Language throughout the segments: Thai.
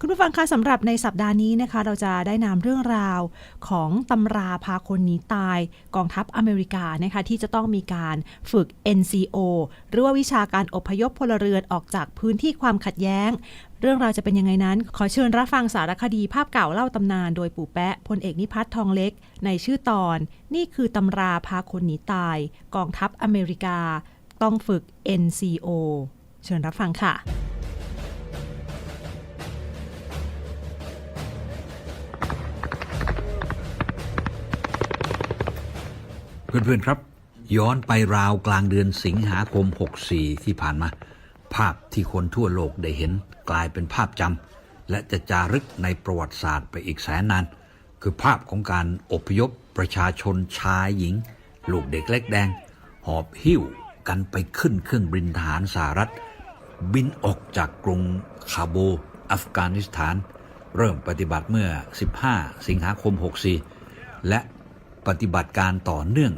คุณผู้ฟังคะสำหรับในสัปดาห์นี้นะคะ เราจะได้นำเรื่องราวของตำราพาคนหนีตายกองทัพอเมริกานะคะที่จะต้องมีการฝึก NCO หรือว่าวิชาการอพยพพลเรือนออกจากพื้นที่ความขัดแย้ง เรื่องราวจะเป็นยังไงนั้น ขอเชิญรับฟังสารคดีภาพเก่าเล่าตำนานโดยปู่แปะพลเอกนิพัฒน์ทองเล็ก ในชื่อตอน นี่คือตำราพาคนหนีตาย กองทัพอเมริกา ต้องฝึก NCO เชิญรับฟังค่ะ เพื่อนๆครับ ย้อนไปราวกลางเดือนสิงหาคม 64 ที่ผ่านมา ภาพที่คนทั่วโลกได้เห็นกลายเป็นภาพจำและจะจารึกในประวัติศาสตร์ไปอีกแสนนาน คือภาพของการอพยพประชาชนชายหญิง ลูกเด็กเล็กแดง หอบหิ้วกันไปขึ้นเครื่องบินทหารสหรัฐ บินออกจากกรุงคาโบ อัฟกานิสถาน เริ่มปฏิบัติเมื่อ 15 สิงหาคม 64 และ ปฏิบัติการต่อเนื่อง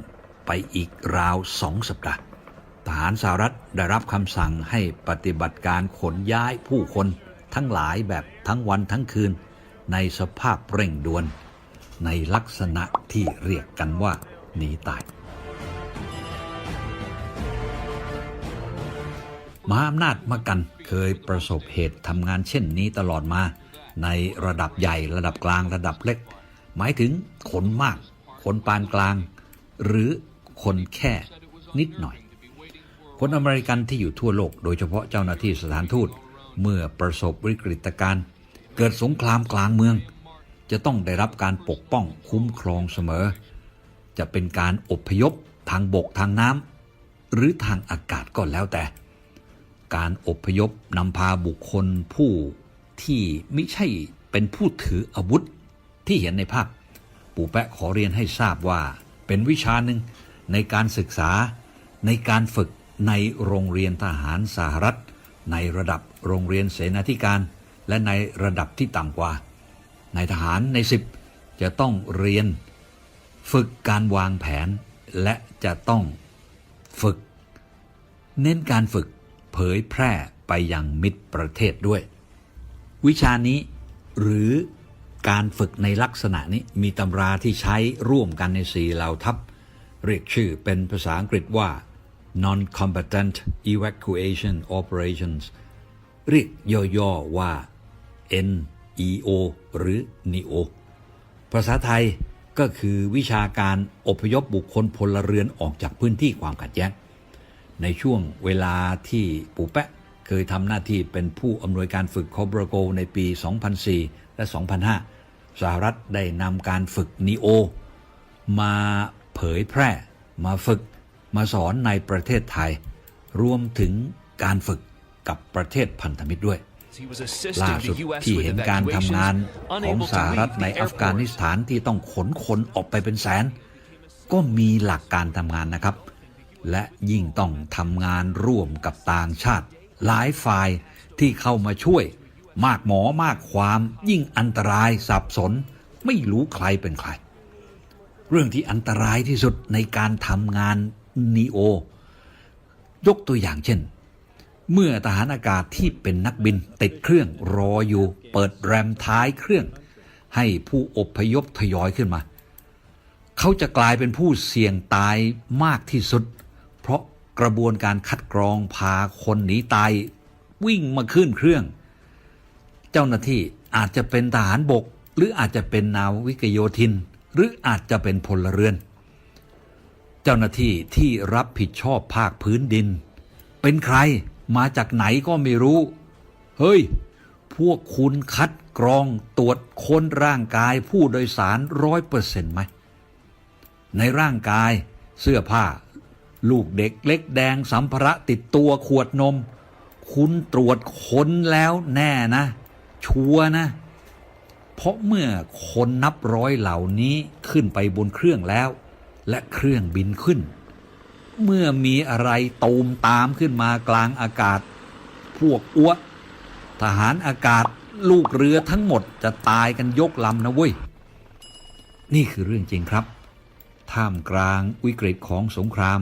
ไปอีกราวสองสัปดาห์ทหารสหรัฐได้รับคำสั่งให้ปฏิบัติการขนย้ายผู้คนทั้งหลายแบบทั้งวันทั้งคืน ในสภาพเร่งด่วน ในลักษณะที่เรียกกันว่าหนีตายมหาอำนาจมากันเคยประสบเหตุทำงานเช่นนี้ตลอดมา ในระดับใหญ่ระดับกลางระดับเล็ก หมายถึงคนมาก คนปานกลาง หรือคนแค่นิดหน่อย คนอเมริกันที่อยู่ทั่วโลก โดยเฉพาะเจ้าหน้าที่สถานทูต เมื่อประสบวิกฤตการณ์เกิดสงครามกลางเมือง จะต้องได้รับการปกป้องคุ้มครองเสมอ จะเป็นการอบพยพทางบกทางน้ำหรือทางอากาศก็แล้วแต่ การอบพยพนำพาบุคคลผู้ที่ไม่ใช่เป็นผู้ถืออาวุธที่เห็นในภาพ ปู่แปะขอเรียนให้ทราบว่า เป็นวิชาหนึ่งในการศึกษาในการฝึกในโรงเรียนทหารสหรัฐ ในระดับโรงเรียนเสนาธิการ และในระดับที่ต่ำกว่า ในทหารในสิบจะต้องเรียน ฝึกการวางแผนและจะต้องฝึก เน้นการฝึกเผยแพร่ไปยังมิตรประเทศด้วย วิชานี้หรือ การฝึกในลักษณะนี้มีตำราที่ใช้ร่วมกันในสี่เหล่าทัพ เรียกชื่อเป็นภาษาอังกฤษว่า non-combatant evacuation operations เรียกย่อๆว่า NEO หรือ NEO ภาษาไทยก็คือวิชาการอพยพบุคคลพลเรือนออกจากพื้นที่ความขัดแย้ง ในช่วงเวลาที่ปู่แปะเคยทำหน้าที่เป็นผู้อำนวยการฝึกคอบราโกในปี 2004 และ 2005 สหรัฐได้นำการฝึกนีโอ มาเผยแพร่ มาฝึก มาสอนในประเทศไทย รวมถึงการฝึกกับประเทศพันธมิตรด้วยล่าสุดที่เห็นการทำงานของสหรัฐในอัฟกานิสถานที่ต้องขนคนออกไปเป็นแสน ก็มีหลักการทำงานนะครับ และยิ่งต้องทำงานร่วมกับต่างชาติ หลายฝ่ายที่เข้ามาช่วย มากหมอมากความยิ่งอันตรายสับสน ไม่รู้ใครเป็นใคร เรื่องที่อันตรายที่สุดในการทำงานนีโอ ยกตัวอย่างเช่น เมื่อทหารอากาศที่เป็นนักบินติดเครื่องรออยู่ เปิดแรมท้ายเครื่อง ให้ผู้อพยพทยอยขึ้นมา เขาจะกลายเป็นผู้เสี่ยงตายมากที่สุด เพราะกระบวนการคัดกรองพาคนหนีตายวิ่งมาขึ้นเครื่อง เจ้าหน้าที่อาจจะเป็นทหารบก หรืออาจจะเป็นนาวิกโยธิน หรืออาจจะเป็นพลเรือน เจ้าหน้าที่ที่รับผิดชอบภาคพื้นดิน เป็นใครมาจากไหนก็ไม่รู้ เฮ้ย พวกคุณคัดกรองตรวจค้นร่างกายผู้โดยสารร้อยเปอร์เซ็นต์ไหม ในร่างกายเสื้อผ้า ลูกเด็กเล็กแดงสัมภาระติดตัวขวดนม คุณตรวจค้นแล้วแน่นะ ชัวนะ เพราะเมื่อคนนับร้อยเหล่านี้ขึ้นไปบนเครื่องแล้ว และเครื่องบินขึ้น เมื่อมีอะไรตูมตามขึ้นมากลางอากาศ พวกอ้วทหารอากาศลูกเรือทั้งหมดจะตายกันยกลำนะเว้ย นี่คือเรื่องจริงครับ ท่ามกลางวิกฤตของสงคราม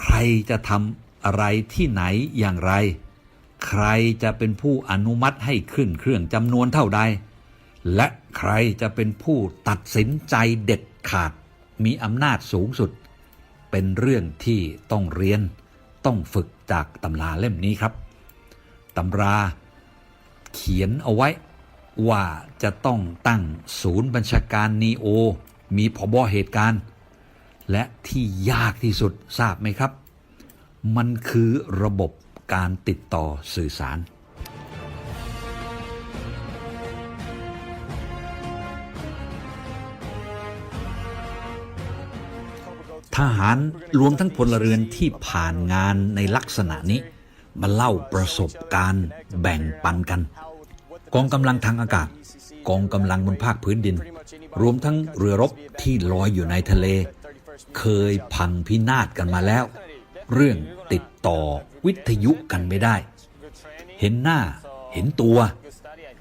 ใครจะทำอะไรที่ไหนอย่างไร ใครจะเป็นผู้อนุมัติให้ขึ้นเครื่องจำนวนเท่าใด และใครจะเป็นผู้ตัดสินใจเด็ดขาดมีอำนาจสูงสุด เป็นเรื่องที่ต้องเรียนต้องฝึกจากตำราเล่มนี้ครับตำราเขียนเอาไว้ว่าจะต้องตั้งศูนย์บัญชาการนีโอ มีผบเหตุการณ์ และที่ยากที่สุดทราบไหมครับ มันคือระบบ การติดต่อสื่อสาร ทหารรวมทั้งพลเรือนที่ผ่านงานในลักษณะนี้ มาเล่าประสบการณ์แบ่งปันกัน กองกำลังทางอากาศ กองกำลังบนภาคพื้นดิน รวมทั้งเรือรบที่ลอยอยู่ในทะเล เคยพังพินาศกันมาแล้ว เรื่องติดต่อวิทยุกันไม่ได้ เห็นหน้าเห็นตัว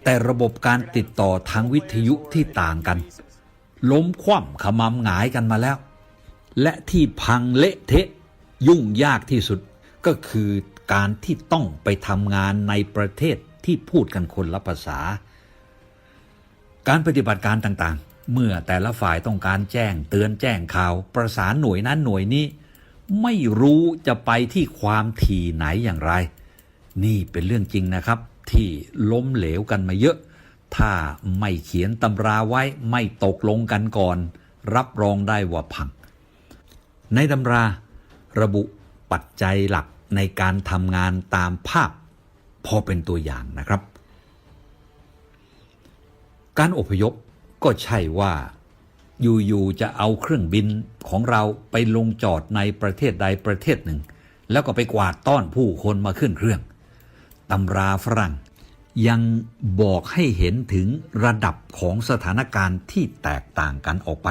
แต่ระบบการติดต่อทางวิทยุที่ต่างกัน ล้มคว่ำขมำหงายกันมาแล้ว และที่พังเละเทะยุ่งยากที่สุดก็คือการที่ต้องไปทำงานในประเทศที่พูดกันคนละภาษา การปฏิบัติการต่างๆ เมื่อแต่ละฝ่ายต้องการแจ้งเตือนแจ้งข่าว ประสานหน่วยนั้นหน่วยนี้ ไม่รู้จะไปที่ความถี่ไหนอย่างไร นี่เป็นเรื่องจริงนะครับ ที่ล้มเหลวกันมาเยอะ ถ้าไม่เขียนตำราไว้ไม่ตกลงกันก่อน รับรองได้ว่าพัง ในตำราระบุปัจจัยหลักในการทำงานตามภาพ พอเป็นตัวอย่างนะครับ การอพยพก็ใช่ว่า อยู่ๆจะเอาเครื่องบินของเราไปลงจอดในประเทศใดประเทศหนึ่ง แล้วก็ไปกวาดต้อนผู้คนมาขึ้นเครื่องตำราฝรั่ง ยังบอกให้เห็นถึงระดับของสถานการณ์ที่แตกต่างกันออกไป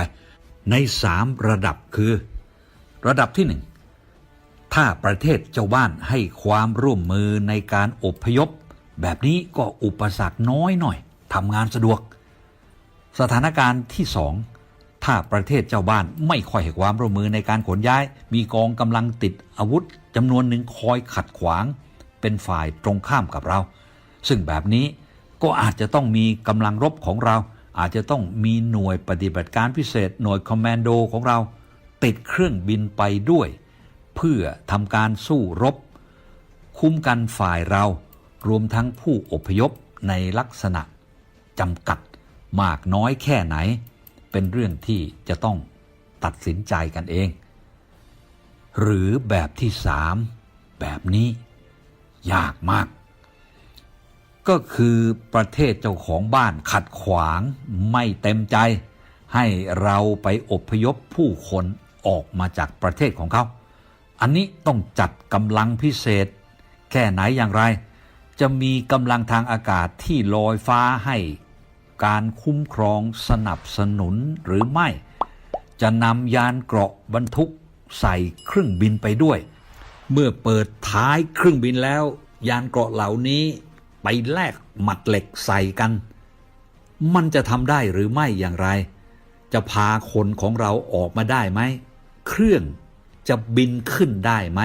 ในสามระดับคือ ระดับที่หนึ่งถ้าประเทศเจ้าบ้านให้ความร่วมมือในการอบพยพ แบบนี้ก็อุปสรรคน้อยหน่อยทำงานสะดวก สถานการณ์ที่สอง ถ้าประเทศเจ้าบ้านไม่ค่อยให้ความร่วมมือในการขนย้าย มีกองกำลังติดอาวุธจำนวนหนึ่งคอยขัดขวาง เป็นฝ่ายตรงข้ามกับเรา ซึ่งแบบนี้ก็อาจจะต้องมีกำลังรบของเรา อาจจะต้องมีหน่วยปฏิบัติการพิเศษหน่วยคอมมานโดของเรา ติดเครื่องบินไปด้วย เพื่อทำการสู้รบ คุ้มกันฝ่ายเรา รวมทั้งผู้อพยพในลักษณะจำกัด มากน้อยแค่ไหน เป็นเรื่องที่จะต้องตัดสินใจกันเอง หรือแบบที่สามแบบนี้ยากมาก ก็คือประเทศเจ้าของบ้านขัดขวางไม่เต็มใจ ให้เราไปอพยพผู้คนออกมาจากประเทศของเขา อันนี้ต้องจัดกำลังพิเศษ แค่ไหนอย่างไร จะมีกำลังทางอากาศที่ลอยฟ้าให้ การคุ้มครองสนับสนุนหรือไม่ จะนำยานเกราะบรรทุกใส่เครื่องบินไปด้วย เมื่อเปิดท้ายเครื่องบินแล้ว ยานเกราะเหล่านี้ไปแลกหมัดเหล็กใส่กัน มันจะทำได้หรือไม่อย่างไร จะพาคนของเราออกมาได้ไหม เครื่องจะบินขึ้นได้ไหม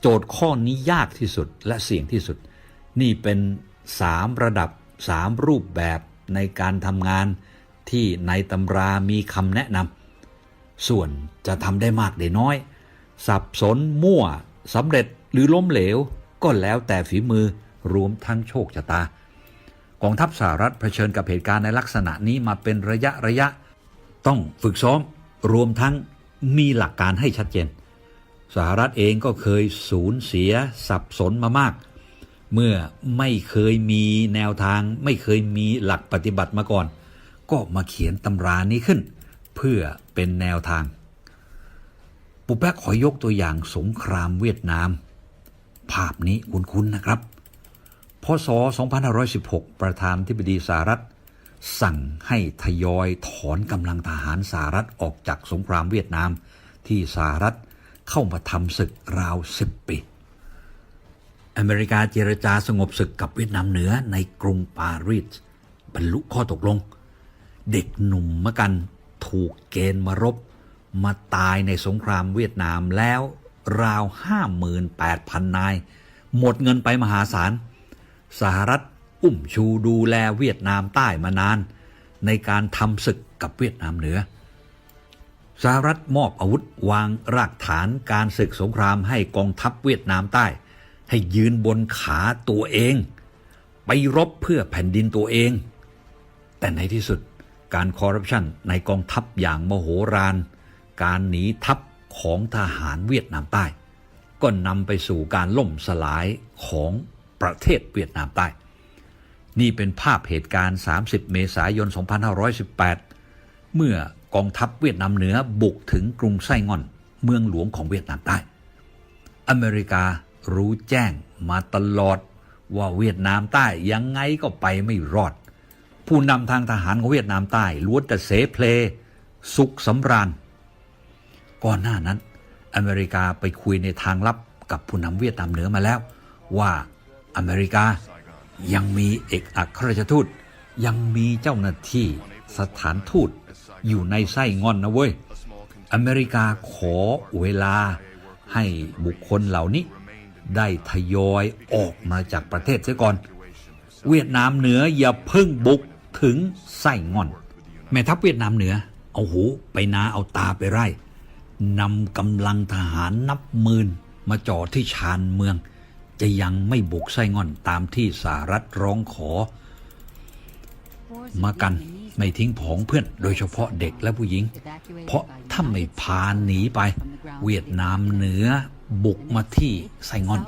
โจทย์ข้อนี้ยากที่สุดและเสี่ยงที่สุด นี่เป็นสามระดับสามรูปแบบ ในการทำงานที่ในตำรามีคำแนะนำส่วนจะทำได้มากได้น้อย สับสนมั่วสำเร็จหรือล้มเหลว ก็แล้วแต่ฝีมือรวมทั้งโชคชะตา กองทัพสหรัฐเผชิญกับเหตุการณ์ในลักษณะนี้มาเป็นระยะระยะ ต้องฝึกซ้อมรวมทั้งมีหลักการให้ชัดเจน สหรัฐเองก็เคยสูญเสียสับสนมามาก เมื่อไม่เคยมีแนวทาง ไม่เคยมีหลักปฏิบัติมาก่อน ก็มาเขียนตำรานี้ขึ้น เพื่อเป็นแนวทาง ปุแป๊กขอยกตัวอย่างสงครามเวียดนาม ภาพนี้คุ้นๆนะครับ พศ 2516 ประธานธิบดีสหรัฐ สั่งให้ทยอยถอนกำลังทหารสหรัฐออกจากสงครามเวียดนามที่สหรัฐเข้ามาทำศึกราวสิบปี อเมริกาเจรจาสงบศึกกับเวียดนามเหนือในกรุงปารีสบรรลุข้อตกลง เด็กหนุ่มมกันถูกเกณฑ์มารบ มาตายในสงครามเวียดนามแล้วราว 58,000 นาย หมดเงินไปมหาศาล สหรัฐอุ้มชูดูแลเวียดนามใต้มานาน ในการทำศึกกับเวียดนามเหนือ สหรัฐมอบอาวุธวางรากฐานการศึกสงครามให้กองทัพเวียดนามใต้ ให้ยืนบนขาตัวเอง ไปรบเพื่อแผ่นดินตัวเอง แต่ในที่สุดการคอร์รัปชันในกองทัพอย่างมโหฬารการหนีทัพของทหารเวียดนามใต้ ก็นำไปสู่การล่มสลายของประเทศเวียดนามใต้ นี่เป็นภาพเหตุการณ์ 30 เมษายน 2518 เมื่อกองทัพเวียดนามเหนือบุกถึงกรุงไส้งอน เมืองหลวงของเวียดนามใต้ อเมริกา รู้แจ้งมาตลอด ว่าเวียดนามใต้ยังไงก็ไปไม่รอด ผู้นำทางทหารของเวียดนามใต้ล้วนแต่เสเพล สุขสำราญ ก่อนหน้านั้น อเมริกาไปคุยในทางลับกับผู้นำเวียดนามเหนือมาแล้ว ว่าอเมริกายังมีเอกอัครราชทูตยังมีเจ้าหน้าที่สถานทูตอยู่ในไส้งอนนะเว้ย อเมริกาขอเวลาให้บุคคลเหล่านี้ ได้ทยอยออกมาจากประเทศเสียก่อน เวียดนามเหนืออย่าเพิ่งบุกถึงไส้งอน แม่ทัพเวียดนามเหนือ เอาหูไปนาเอาตาไปไร่นำกำลังทหารนับหมื่นมาจ่อที่ชานเมือง จะยังไม่บุกไส้งอนตามที่สหรัฐร้องขอ มากันไม่ทิ้งผองเพื่อนโดยเฉพาะเด็กและผู้หญิง เพราะถ้าไม่พาหนีไป เวียดนามเหนือ บุกมาที่ไซงอน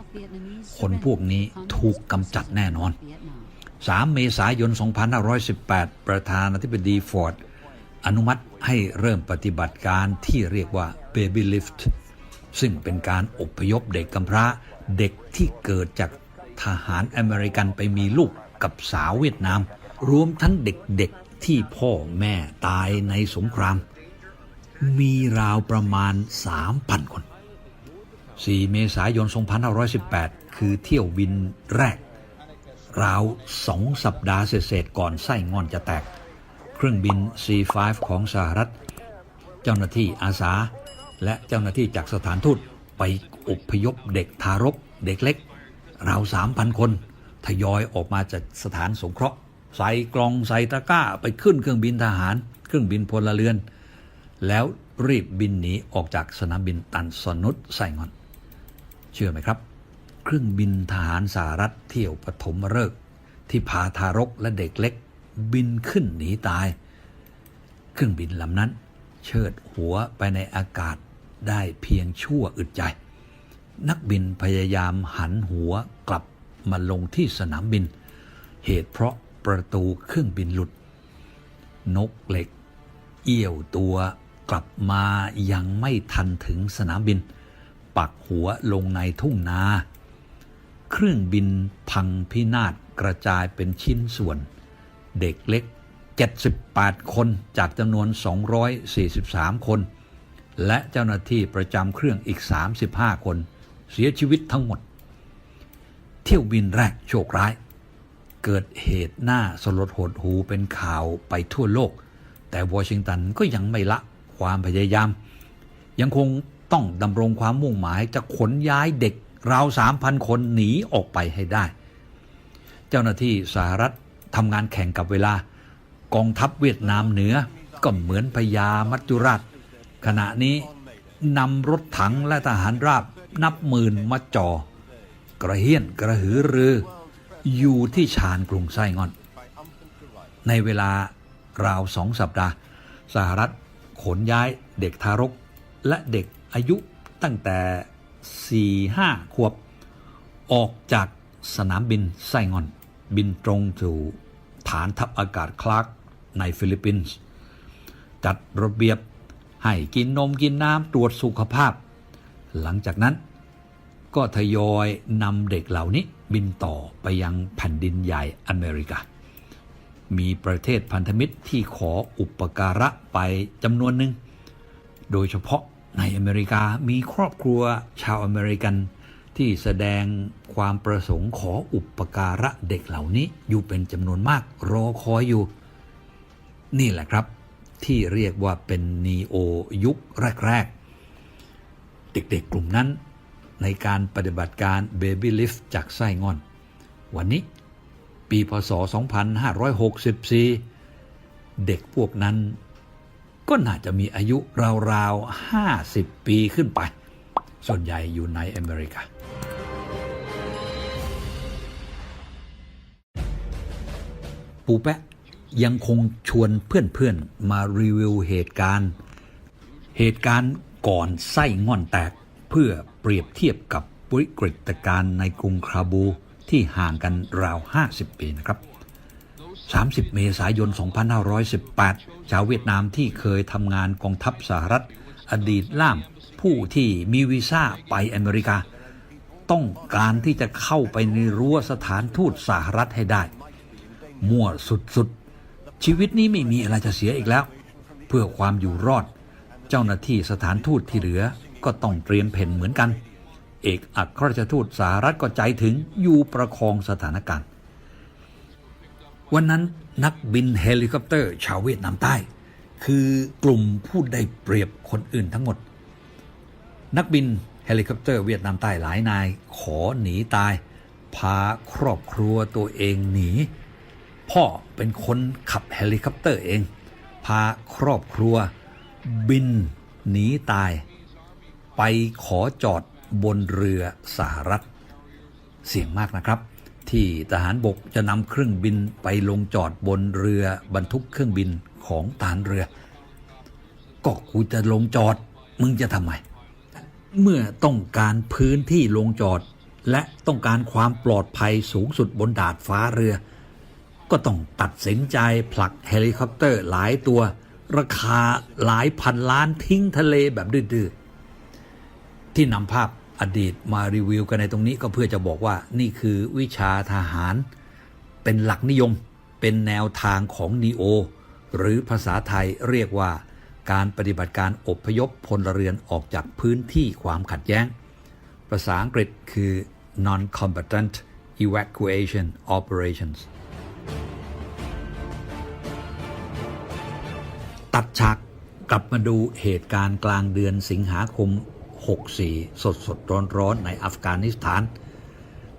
คนพวกนี้ถูกกำจัดแน่นอน 3 เมษายน 2518 ประธานาธิบดีฟอร์ด อนุมัติให้เริ่มปฏิบัติการที่เรียกว่า Baby Lift ซึ่งเป็นการอบพยพเด็กกำพร้า เด็กที่เกิดจากทหารอเมริกันไปมีลูกกับสาวเวียดนาม รวมทั้งเด็กๆที่พ่อแม่ตายในสงคราม มีราวประมาณ 3,000 คน 4 เมษายน 2518 คือเที่ยวบินแรก ราวสองสัปดาห์เศษๆก่อนไส้งอนจะแตก เครื่องบิน C5 ของสหรัฐ เจ้าหน้าที่อาสา และเจ้าหน้าที่จากสถานทูตไปอพยพเด็กทารกเด็กเล็ก ราว 3,000 คน ทยอยออกมาจากสถานสงเคราะห์ ใส่กล่องใส่ตะกร้าไปขึ้นเครื่องบินทหาร เครื่องบินพลเรือน แล้วรีบบินหนีออกจากสนามบินตันสนุษไซงอน เชื่อไหมครับ เครื่องบินทหารสหรัฐเที่ยวปฐมฤกษ์ที่พาทารกและเด็กเล็ก บินขึ้นหนีตาย เครื่องบินลำนั้น เชิดหัวไปในอากาศได้เพียงชั่วอึดใจ นักบินพยายามหันหัวกลับมาลงที่สนามบิน เหตุเพราะประตูเครื่องบินหลุด นกเหล็ก เอี้ยวตัวกลับมายังไม่ทันถึงสนามบิน ปักหัวลงในทุ่งนา เครื่องบินพังพินาศกระจายเป็นชิ้นส่วน เด็กเล็ก 78 คนจากจำนวน 243 คน และเจ้าหน้าที่ประจำเครื่องอีก 35 คน เสียชีวิตทั้งหมด เที่ยวบินแรกโชคร้าย เกิดเหตุหน้าสลดหดหูเป็นข่าวไปทั่วโลก แต่วอชิงตันก็ยังไม่ละความพยายาม ยังคง ต้องดำรงความมุ่งหมายจะขนย้ายเด็กราว3,000คนหนีออกไปให้ได้ เจ้าหน้าที่สหรัฐทำงานแข่งกับเวลากองทัพเวียดนามเหนือก็เหมือนพญามัจจุราช ขณะนี้นำรถถังและทหารราบนับหมื่นมาจอ่อกระเฮี้ยนกระหือรือ อยู่ที่ชานกรุงไส้งอน ในเวลาราวสองสัปดาห์ สหรัฐขนย้ายเด็กทารกและเด็ก อายุตั้งแต่ 4-5 ขวบ ออกจากสนามบินไส้งอน บินตรงสู่ฐานทัพอากาศคลาร์กในฟิลิปปินส์จัดระเบียบให้กินนมกินน้ำตรวจสุขภาพ หลังจากนั้นก็ทยอยนำเด็กเหล่านี้บินต่อไปยังแผ่นดินใหญ่อเมริกา มีประเทศพันธมิตรที่ขออุปการะไปจำนวนหนึ่ง โดยเฉพาะ ในอเมริกามีครอบครัวชาวอเมริกัน ที่แสดงความประสงค์ขออุปการะเด็กเหล่านี้อยู่เป็นจำนวนมากรอคอยอยู่ นี่แหละครับ ที่เรียกว่าเป็นนีโอยุคแรก ๆ เด็กๆกลุ่มนั้น ในการปฏิบัติการ Baby Lift จากไส้งอน วันนี้ปีพศ 2564 เด็กพวกนั้น ก็น่าจะมีอายุราวๆ 50 ปีขึ้นไป ส่วนใหญ่อยู่ในอเมริกา ปูแปะยังคงชวนเพื่อนๆ มารีวิวเหตุการณ์ เหตุการณ์ก่อนไส้ง่อนแตกเพื่อเปรียบเทียบกับวิกฤตการณ์ในกรุงคาบูที่ห่างกันราว 50 ปีนะครับ 30 เมษายน 2518 ชาวเวียดนามที่เคยทำงานกองทัพสหรัฐ อดีตล่าม ผู้ที่มีวีซ่าไปอเมริกา ต้องการที่จะเข้าไปในรั้วสถานทูตสหรัฐให้ได้ มั่วสุดๆ ชีวิตนี้ไม่มีอะไรจะเสียอีกแล้ว เพื่อความอยู่รอด เจ้าหน้าที่สถานทูตที่เหลือก็ต้องเตรียมเพ่นเหมือนกัน เอกอัครราชทูตสหรัฐก็ใจถึงอยู่ประคองสถานการณ์ วันนั้นนักบินเฮลิคอปเตอร์ ชาวเวียดนามใต้ คือกลุ่มผู้ได้เปรียบคนอื่นทั้งหมด นักบินเฮลิคอปเตอร์เวียดนามใต้หลายนาย ขอหนีตาย พาครอบครัวตัวเองหนี พ่อเป็นคนขับเฮลิคอปเตอร์เอง พาครอบครัว บินหนีตาย ไปขอจอดบนเรือสหรัฐ เสี่ยงมากนะครับ ที่ทหารบกจะนำเครื่องบินไปลงจอดบนเรือบรรทุกเครื่องบินของฐานเรือ ก็กูจะลงจอดมึงจะทำไม เมื่อต้องการพื้นที่ลงจอด และต้องการความปลอดภัยสูงสุดบนดาดฟ้าเรือ ก็ต้องตัดสินใจผลักเฮลิคอปเตอร์หลายตัว ราคาหลายพันล้านทิ้งทะเลแบบดื้อๆที่นำภาพ อดีตมารีวิวกันในตรงนี้ก็เพื่อจะบอกว่านี่คือวิชาทหาร เป็นหลักนิยม เป็นแนวทางของนีโอหรือภาษาไทยเรียกว่า การปฏิบัติการอบพยพพลเรือนออกจากพื้นที่ความขัดแย้ง ภาษาอังกฤษคือ non-combatant evacuation operations ตัดฉากกลับมาดูเหตุการณ์กลางเดือนสิงหาคม 64 สดสดร้อนร้อนในอัฟกานิสถาน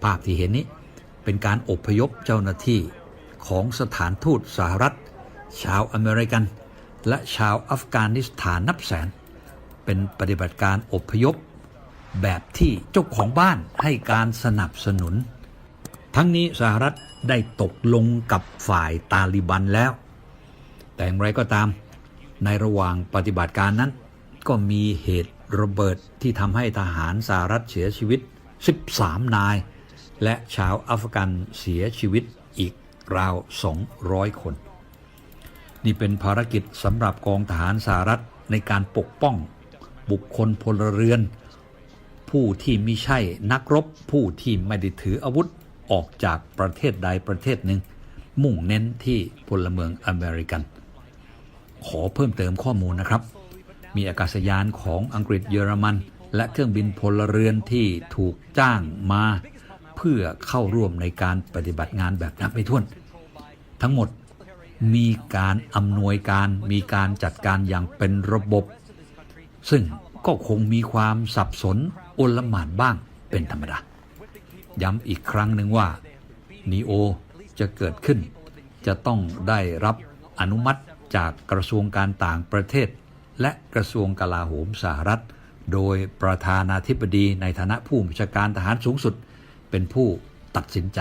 ภาพที่เห็นนี้เป็นการอพยพเจ้าหน้าที่ของสถานทูตสหรัฐ ชาวอเมริกัน และชาวอัฟกานิสถานนับแสน เป็นปฏิบัติการอพยพ แบบที่เจ้าของบ้านให้การสนับสนุน ทั้งนี้สหรัฐได้ตกลงกับฝ่ายตาลิบันแล้ว แต่อย่างไรก็ตามในระหว่างปฏิบัติการนั้นก็มีเหตุ ระเบิดที่ทำให้ทหารสหรัฐเสียชีวิต 13 นาย และชาวอัฟกันเสียชีวิตอีกราว 200 คน นี่เป็นภารกิจสำหรับกองทหารสหรัฐในการปกป้อง บุคคลพลเรือน ผู้ที่ไม่ใช่นักรบผู้ที่ไม่ได้ถืออาวุธออกจากประเทศใดประเทศหนึ่ง มุ่งเน้นที่พลเมืองอเมริกัน ขอเพิ่มเติมข้อมูลนะครับ มีอากาศยานของอังกฤษเยอรมัน และเครื่องบินพลเรือนที่ถูกจ้างมา เพื่อเข้าร่วมในการปฏิบัติงานแบบนับไม่ถ้วน ทั้งหมดมีการอำนวยการมีการจัดการอย่างเป็นระบบ ซึ่งก็คงมีความสับสนโอลหม่านบ้างเป็นธรรมดา ย้ำอีกครั้งหนึ่งว่านีโอจะเกิดขึ้น จะต้องได้รับอนุมัติจากกระทรวงการต่างประเทศ และกระทรวงกลาโหมสหรัฐ โดยประธานาธิบดีในฐานะผู้บัญชาการทหารสูงสุด เป็นผู้ตัดสินใจ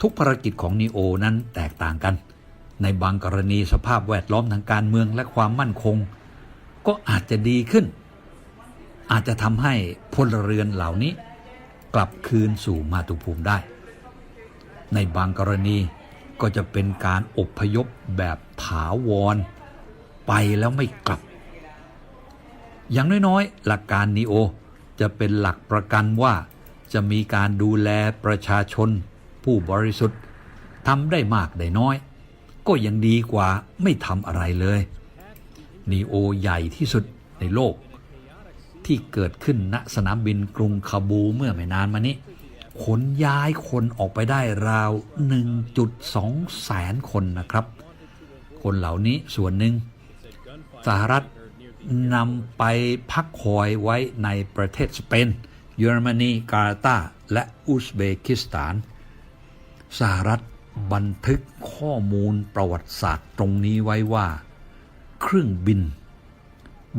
ทุกภารกิจของนีโอนั้นแตกต่างกัน ในบางกรณีสภาพแวดล้อมทางการเมืองและความมั่นคง ก็อาจจะดีขึ้น อาจจะทำให้พลเรือนเหล่านี้ กลับคืนสู่มาตุภูมิได้ ในบางกรณีก็จะเป็นการอพยพแบบถาวร ไปแล้วไม่กลับ อย่างน้อยๆ หลักการนีโอจะเป็นหลักประกันว่าจะมีการดูแลประชาชน ผู้บริสุทธิ์ทำได้มากได้น้อย ก็ยังดีกว่าไม่ทำอะไรเลยนีโอใหญ่ที่สุดในโลก ที่เกิดขึ้นณสนามบินกรุงคาบูเมื่อไม่นานมานี้ขนย้ายคนออกไปได้ราว 1.2 แสนคนนะครับ คนเหล่านี้ส่วนหนึ่ง สหรัฐนำไปพักคอยไว้ในประเทศสเปน เยอรมนีกาตาและอุซเบกิสถาน สหรัฐบันทึกข้อมูลประวัติศาสตร์ตรงนี้ไว้ว่า เครื่องบิน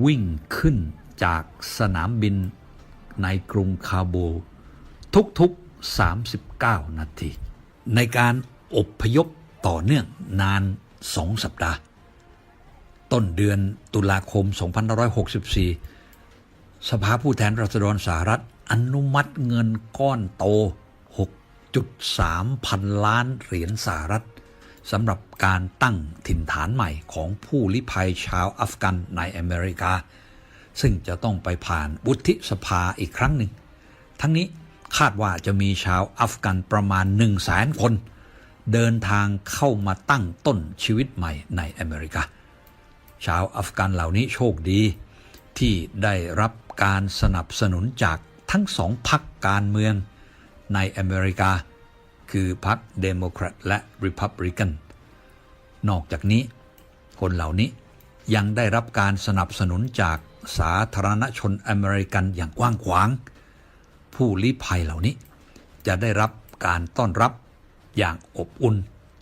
วิ่งขึ้นจากสนามบินในกรุงคาโบทุกๆ 39 นาที ในการอบพยพต่อเนื่องนาน 2 สัปดาห์ ต้นเดือนตุลาคม 2564 สภาผู้แทนราษฎรสหรัฐ อนุมัติเงินก้อนโต 6.3 พันล้านเหรียญสหรัฐสำหรับการตั้งถิ่นฐานใหม่ของผู้ลี้ภัยชาวอัฟกันในอเมริกา ซึ่งจะต้องไปผ่านวุฒิสภาอีกครั้งหนึ่ง ทั้งนี้คาดว่าจะมีชาวอัฟกันประมาณ 1 0 0 0 0แสนคน เดินทางเข้ามาตั้งต้นชีวิตใหม่ในอเมริกา ชาวอัฟกันเหล่านี้โชคดี ที่ได้รับการสนับสนุนจากทั้งสองพรรคการเมืองในอเมริกา คือพรรคเดโมแครตและริพับลิกันนอกจากนี้ คนเหล่านี้ยังได้รับการสนับสนุนจากสาธารณชนอเมริกันอย่างกว้างขวาง ผู้ลี้ภัยเหล่านี้ จะได้รับการต้อนรับอย่างอบอุ่น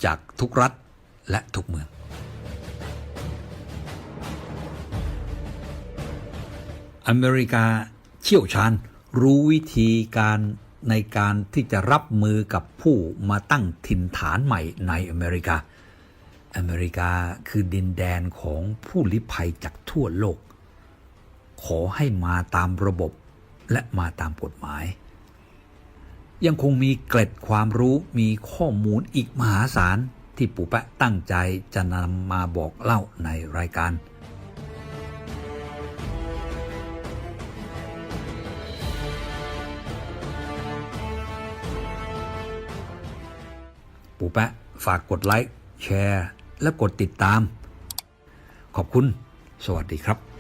จากทุกรัฐและทุกเมือง อเมริกาเชี่ยวชาญ รู้วิธีการในการที่จะรับมือกับผู้มาตั้งถิ่นฐานใหม่ในอเมริกา อเมริกาคือดินแดนของผู้ลี้ภัยจากทั่วโลก ขอให้มาตามระบบและมาตามกฎหมาย ยังคงมีเกร็ดความรู้มีข้อมูลอีกมหาศาลที่ปู่แปะตั้งใจจะนำมาบอกเล่าในรายการ ปู่แปะ ฝากกดไลค์ แชร์ และกดติดตาม ขอบคุณ สวัสดีครับ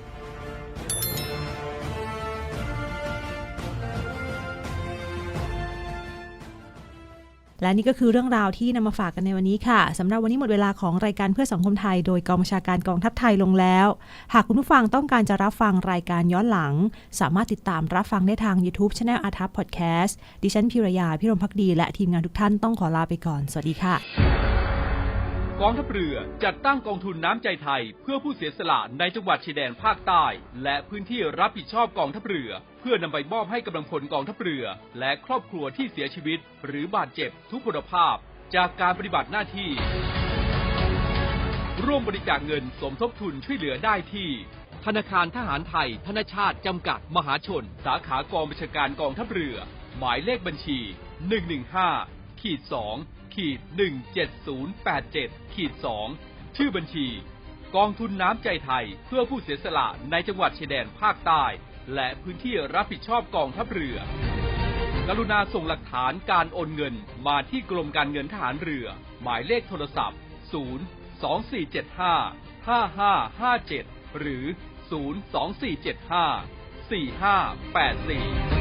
และนี่ก็คือเรื่องราวที่นำมาฝากกันในวันนี้ค่ะสำหรับวันนี้หมดเวลาของรายการเพื่อสังคมไทย โดยกองบัญชาการกองทัพไทยลงแล้ว หากคุณผู้ฟังต้องการจะรับฟังรายการย้อนหลัง สามารถติดตามรับฟังได้ทาง YouTube Channel อาทัพพอดแคสต์ดิฉันพิรยาพิรมพักดี และทีมงานทุกท่านต้องขอลาไปก่อน สวัสดีค่ะ กองทัพเรือจัดตั้งกองทุนน้ำใจไทย เพื่อผู้เสียสละในจังหวัดชายแดนภาคใต้ และพื้นที่รับผิดชอบกองทัพเรือ เพื่อนำไปมอบให้กำลังพลกองทัพเรือ และครอบครัวที่เสียชีวิต หรือบาดเจ็บทุกพลภาพ จากการปฏิบัติหน้าที่ ร่วมบริจาคเงินสมทบทุนช่วยเหลือได้ที่ ธนาคารทหารไทย ธนชาติจำกัดมหาชน สาขากองบัญชาการกองทัพเรือ หมายเลขบัญชี 115ขีด2 ขีด17087ขีด2ชื่อบัญชี กองทุนน้ำใจไทยเพื่อผู้เสียสละในจังหวัดชายแดนภาคใต้ และพื้นที่รับผิดชอบกองทัพเรือ กรุณาส่งหลักฐานการโอนเงินมาที่กรมการเงินทหารเรือ หมายเลขโทรศัพท์ 0 2475 5557 หรือ 0 2475 4584